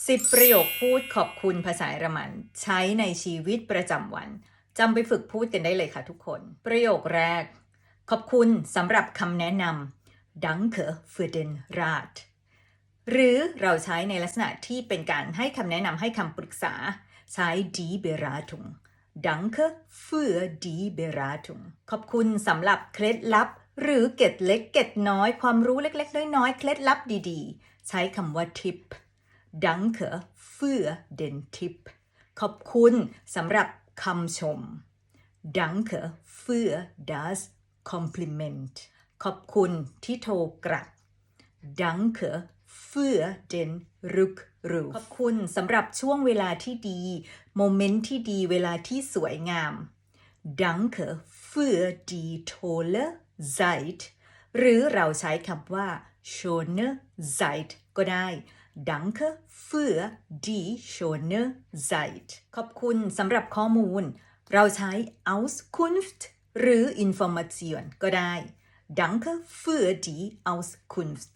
10ประโยคพูดขอบคุณภาษาเยอรมัน ใช้ในชีวิตประจำวันจำไปฝึกพูดกันได้เลยค่ะทุกคน ประโยคแรก ขอบคุณสำหรับคำแนะนำ Danke für den Rat หรือเราใช้ในลักษณะที่เป็นการให้คำแนะนำให้คำปรึกษา ใช้ die Beratung Danke für die Beratung ขอบคุณสำหรับเคล็ดลับ หรือเก็ดเล็กเก็ดน้อยความรู้เล็กๆ น้อยๆ เคล็ดลับดีๆ ใช้คำว่า tip Danke für den Tipp ขอบคุณสำหรับคำชม Danke für das Kompliment ขอบคุณที่โทรกลับ Danke für den Rückruf ขอบคุณสำหรับช่วงเวลาที่ดี โมเมนต์ที่ดีเวลาที่สวยงาม Danke für die tolle Zeit หรือเราใช้คำว่า schöne Zeit ก็ได้ Danke für die schöne Zeit ขอบคุณสำหรับข้อมูล เราใช้ Auskunft หรือ Information ก็ได้ Danke für die Auskunft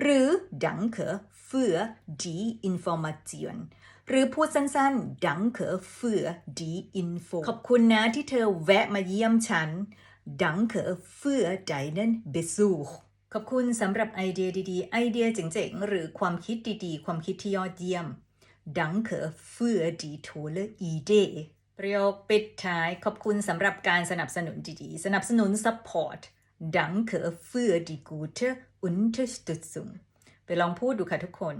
หรือ Danke für die Information หรือพูดสั้นๆ Danke für die Info ขอบคุณนะที่เธอแวะมาเยี่ยมฉัน Danke für deinen Besuch ขอบคุณสำหรับไอเดียดีๆ ไอเดียเจ๋งๆ หรือความคิดดีๆ ความคิดที่ยอดเยี่ยม Danke für die tolle Idee ประโยคปิดท้ายขอบคุณสำหรับการสนับสนุนดีๆ สนับสนุน support Danke für die gute Unterstützung ไปลองพูดดูค่ะทุกคน